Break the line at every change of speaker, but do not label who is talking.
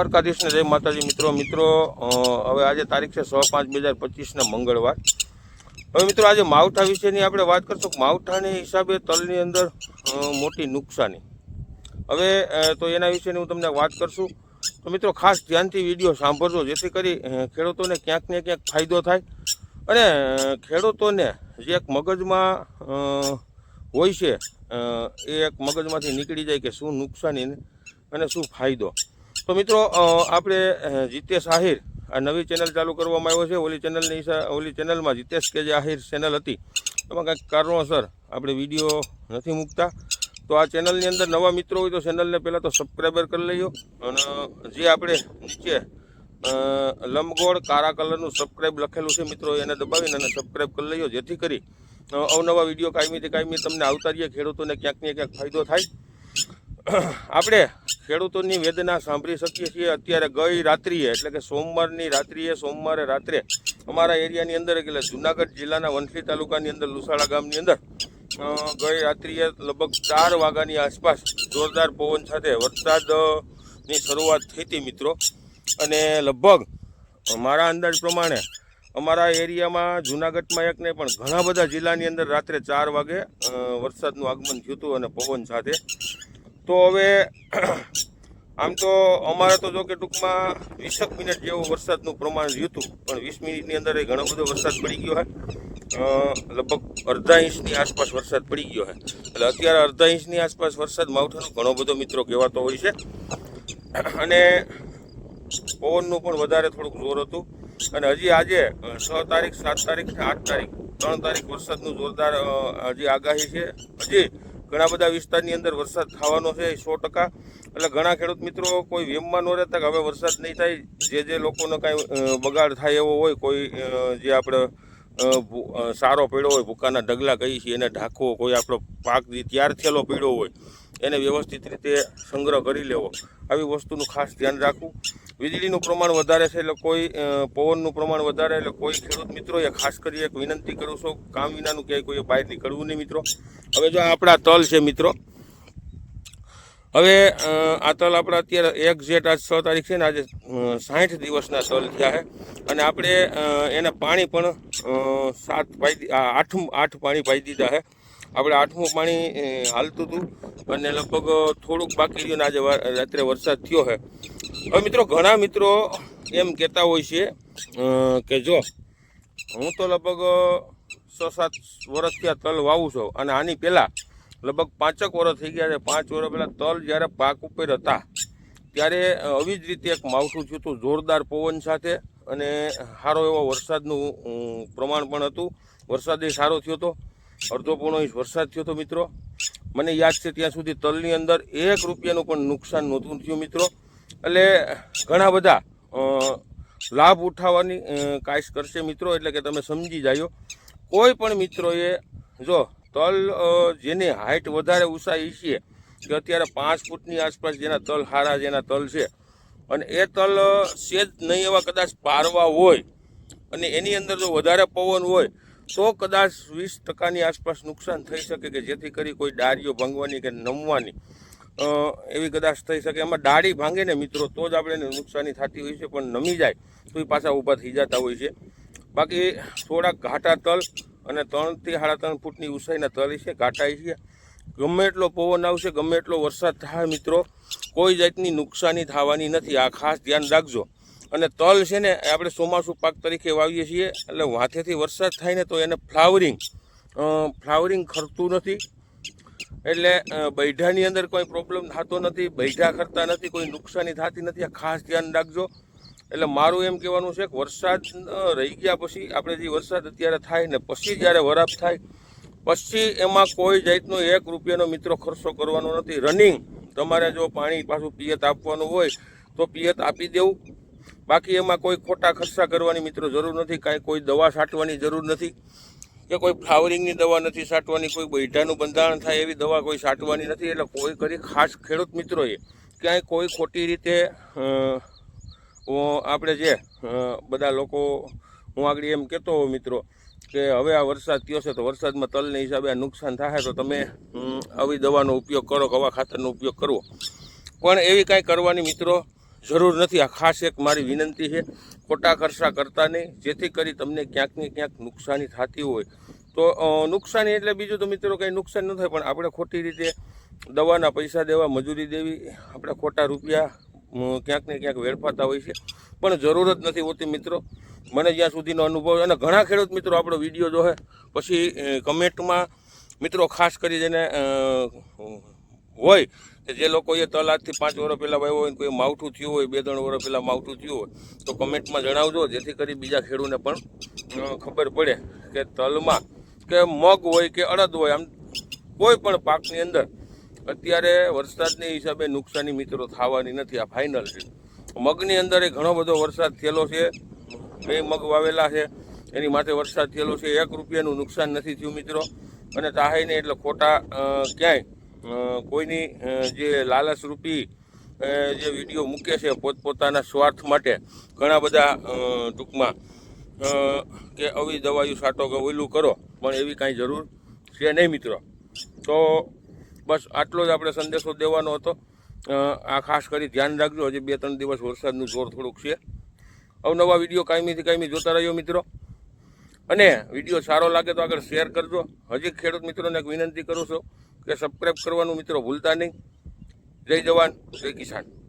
દ્વારકાધીશને જય માતાજી મિત્રો. મિત્રો હવે આજે તારીખ છે છ પાંચ બે હજાર પચીસના મંગળવાર. હવે મિત્રો, આજે માવઠા વિશેની આપણે વાત કરશું. માવઠાની હિસાબે તલની અંદર મોટી નુકસાની. હવે તો એના વિશેની હું તમને વાત કરશું. તો મિત્રો, ખાસ ધ્યાનથી વીડિયો સાંભળજો, જેથી કરી ખેડૂતોને ક્યાંક ને ક્યાંક ફાયદો થાય. અને ખેડૂતોને જે એક મગજમાં હોય છે એ એક મગજમાંથી નીકળી જાય કે શું નુકસાની અને શું ફાયદો. તો મિત્રો આપણે જીતેશ આહિર આ નવી ચેનલ ચાલુ કરવામાં આવ્યો છે. ઓલી ચેનલની ઓલી ચેનલમાં જીતેશ કે જે આહિર ચેનલ હતી, એમાં કંઈક કારણોસર આપણે વીડિયો નથી મૂકતા. તો આ ચેનલની અંદર નવા મિત્રો હોય તો ચેનલને પહેલાં તો સબસ્ક્રાઈબર કરી લઈએ. અને જે આપણે નીચે લંબગોળ કાળા કલરનું સબસ્ક્રાઈબ લખેલું છે મિત્રો, એને દબાવીને અને સબસ્ક્રાઈબ કરી લઈએ. જેથી કરી અવનવા વીડિયો કાયમી તે કાયમી તમને આવતા રહીએ, ખેડૂતોને ક્યાંક ને ક્યાંક ફાયદો થાય. આપણે ખેડૂતોની વેદના સાંભળી શકીએ છીએ. અત્યારે ગઈ રાત્રિએ, એટલે કે સોમવારની રાત્રિએ, સોમવારે રાત્રે અમારા એરિયાની અંદર, એટલે જુનાગઢ જિલ્લાના વંથલી તાલુકાની અંદર, લુસાડા ગામની અંદર ગઈ રાત્રિએ લગભગ ચાર વાગ્યાની આસપાસ જોરદાર પવન સાથે વરસાદની શરૂઆત થઈ હતી મિત્રો. અને લગભગ મારા અંદાજ પ્રમાણે અમારા એરિયામાં જુનાગઢમાં એક નહીં, પણ ઘણા બધા જિલ્લાની અંદર રાત્રે ચાર વાગે વરસાદનું આગમન થયું હતું અને પવન સાથે તો હવે આમ તો અમારે તો જો કે ટૂંકમાં વીસક મિનિટ જેવું વરસાદનું પ્રમાણ રહ્યું હતું, પણ વીસ મિનિટની અંદર એ ઘણો બધો વરસાદ પડી ગયો છે લગભગ અડધા ઇંચની આસપાસ વરસાદ પડી ગયો હોય એટલે અત્યારે અડધા ઇંચની આસપાસ વરસાદ માવઠાનો ઘણો બધો મિત્રો કહેવાતો હોય છે. અને પવનનું પણ વધારે થોડુંક જોર હતું. અને હજી આજે છ તારીખ, સાત તારીખ ને આઠ તારીખ, ત્રણ તારીખ વરસાદનું જોરદાર હજી આગાહી છે. હજી ઘણા બધા વિસ્તારની અંદર વરસાદ થવાનો છે, સો ટકા. એટલે ઘણા ખેડૂત મિત્રો કોઈ વેમમાં ન રહેતા કે હવે વરસાદ નહીં થાય, જે જે લોકોનો કાંઈ બગાડ થાય એવો હોય, કોઈ જે આપણે સારો પીળો હોય, ભૂકાના ઢગલા કહીએ છીએ, એને ઢાંકવો, કોઈ આપણો પાક તૈયાર થયેલો પીળો હોય એને વ્યવસ્થિત રીતે સંગ્રહ કરી લેવો. આવી વસ્તુનું ખાસ ધ્યાન રાખવું. વીજળીનું પ્રમાણ વધારે છે એટલે કોઈ પવનનું પ્રમાણ વધારે એટલે કોઈ ખેડૂત મિત્રોએ ખાસ કરી એક વિનંતી કરું છું. કામ વિનાનું ક્યાંય કોઈએ બહાર નીકળવું નહીં મિત્રો. હવે જો આપણા તલ છે મિત્રો. હવે આ તલ આપણા અત્યારે એક જેટ આજ છ તારીખ છે ને આજે સાઠ દિવસના તલ થયા છે. અને આપણે એને પાણી પણ સાત પાઈ આઠ આઠ પાણી પાઈ દીધા છે. આપણે આઠમું પાણી હાલતું હતું અને લગભગ થોડુંક બાકી રહ્યું આજે રાત્રે વરસાદ થયો છે. હવે મિત્રો, ઘણા મિત્રો એમ કહેતા હોય છે કે જો, હું તો લગભગ છ સાત વર્ષથી આ તલ વાવું છું અને આની પહેલાં લગભગ પાંચક વર્ષ થઈ ગયા છે. પાંચ વર્ષ પહેલાં તલ જ્યારે પાક ઉપર હતા, ત્યારે આવી જ રીતે એક માવઠું થયું હતું, જોરદાર પવન સાથે અને સારો એવો વરસાદનું પ્રમાણ પણ હતું. વરસાદ સારો થયો હતો. અડધો પોણો ઇંચ વરસાદ થયો હતો મિત્રો, મને યાદ છે ત્યાં સુધી તલની અંદર એક રૂપિયાનું પણ નુકસાન નહોતું થયું મિત્રો. એટલે ઘણા બધા લાભ ઉઠાવવાની કાશ કરશે મિત્રો, એટલે કે તમે સમજી જાયો કોઈ પણ મિત્રોએ જો તલ જેની હાઇટ વધારે ઉસાઈ છે કે અત્યારે પાંચ ફૂટની આસપાસ જેના તલ હારા જેના તલ છે, અને એ તલ સેજ નહીં એવા કદાચ પારવા હોય, અને એની અંદર જો વધારે પવન હોય તો કદાચ વીસ ટકાની આસપાસ નુકસાન થઈ શકે કે જેથી કરી કોઈ ડાળીઓ ભાંગવાની કે નમવાની એવી કદાચ થઈ શકે. એમાં ડાળી ભાંગે ને મિત્રો, તો જ આપણે નુકસાની થતી હોય છે, પણ નમી જાય તો એ પાછા ઊભા થઈ જતા હોય છે. બાકી થોડાક ઘાટા તલ અને ત્રણથી સાડા ત્રણ ફૂટની ઊંચાઈના તલ છે ઘાટા છે. ગમે એટલો પવન આવશે, ગમે એટલો વરસાદ થાય મિત્રો, કોઈ જાતની નુકસાની થવાની નથી. આ ખાસ ધ્યાન રાખજો. અને તલ છે ને આપણે ચોમાસું પાક તરીકે વાવીએ છીએ. એટલે માથેથી વરસાદ થાય ને તો એને ફ્લાવરિંગ ફ્લાવરિંગ ખરતું નથી. એટલે બૈઢાની અંદર કોઈ પ્રોબ્લેમ થતો નથી, બૈઢા ખરતા નથી, કોઈ નુકસાની થતી નથી, આ ખાસ ધ્યાન રાખજો. એટલે મારું એમ કહેવાનું છે કે વરસાદ રહી ગયા પછી આપણે જે વરસાદ અત્યારે થાય ને પછી જ્યારે વરાપ થાય, પછી એમાં કોઈ જાતનો એક રૂપિયાનો મિત્રો ખર્ચો કરવાનો નથી. રનિંગ તમારે જો પાણી પાછું પિયત આપવાનું હોય, તો પિયત આપી દેવું. બાકી એમાં કોઈ ખોટા ખર્ચા કરવાની મિત્રો જરૂર નથી, કાંઈ કોઈ દવા છાંટવાની જરૂર નથી, કે કોઈ ફ્લાવરિંગની દવા નથી છાંટવાની, કોઈ બૈઠાનું બંધારણ થાય એવી દવા કોઈ છાંટવાની નથી. એટલે કોઈ કરી ખાસ ખેડૂત મિત્રોએ ક્યાંય કોઈ ખોટી રીતે આપણે જે બધા લોકો, હું આગળ એમ કહેતો હોઉં મિત્રો, કે હવે આ વરસાદ થયો છે તો વરસાદમાં તલને હિસાબે આ નુકસાન થાય તો તમે આવી દવાનો ઉપયોગ કરો કવા ખાતરનો ઉપયોગ કરવો. પણ એવી કાંઈ કરવાની મિત્રો જરૂર નથી. આ ખાસ એક મારી વિનંતી છે. ખોટા ખર્ચા કરતા નહીં. જેથી કરી તમને ક્યાંક ને ક્યાંક નુકસાની થતી હોય. તો નુકસાની એટલે બીજું તો મિત્રો કંઈ નુકસાન ન થાય, પણ આપણે ખોટી રીતે દવાના પૈસા દેવા, મજૂરી દેવી, આપણે ખોટા રૂપિયા ક્યાંક ને ક્યાંક વેડફાતા હોય છે. પણ જરૂર જ નથી હોતી મિત્રો. મને જ્યાં સુધીનો અનુભવ અને ઘણા ખેડૂત મિત્રો આપણો વીડિયો જોહે પછી કમેન્ટમાં મિત્રો ખાસ કરી જેને હોય. કે જે લોકોએ તલ આજથી પાંચ વર્ષ પહેલાં વાવ્યો હોય કોઈ માવઠું થયું હોય, બે, ત્રણ વર્ષ પહેલાં માવઠું થયું હોય, તો કમેન્ટમાં જણાવજો, જેથી કરી બીજા ખેડૂને પણ ખબર પડે કે તલમાં કે મગ હોય કે અડદ હોય, આમ કોઈ પણ પાકની અંદર અત્યારે વરસાદની હિસાબે નુકસાની મિત્રો થવાની નથી, આ ફાઇનલ છે. મગની અંદર એ ઘણો બધો વરસાદ થયેલો છે, બે મગ વાવેલા છે, એની માટે વરસાદ થયેલો છે, એક રૂપિયાનું નુકસાન નથી થયું મિત્રો, અને તાહાય એટલે ખોટા ક્યાંય કોઈની જે લાલચરૂપી જે વીડિયો મૂકે છે પોતપોતાના સ્વાર્થ માટે ઘણા બધા ટૂંકમાં કે આવી દવાયું છાંટો કે ઓયલું કરો, પણ એવી કાંઈ જરૂર છે નહીં મિત્રો. તો બસ આટલો જ આપણે સંદેશો દેવાનો હતો. આ ખાસ કરી ધ્યાન રાખજો. હજી બે ત્રણ દિવસ વરસાદનું જોર થોડુંક છે. અવનવા વીડિયો કાયમીથી કાયમી જોતા રહ્યો મિત્રો. અને વીડિયો સારો લાગે તો આગળ શેર કરજો. હજી ખેડૂત મિત્રોને એક વિનંતી કરું છું. કે સબસ્ક્રાઈબ કરવાનું મિત્રો ભૂલતા નહીં. જય જવાન જય કિસાન.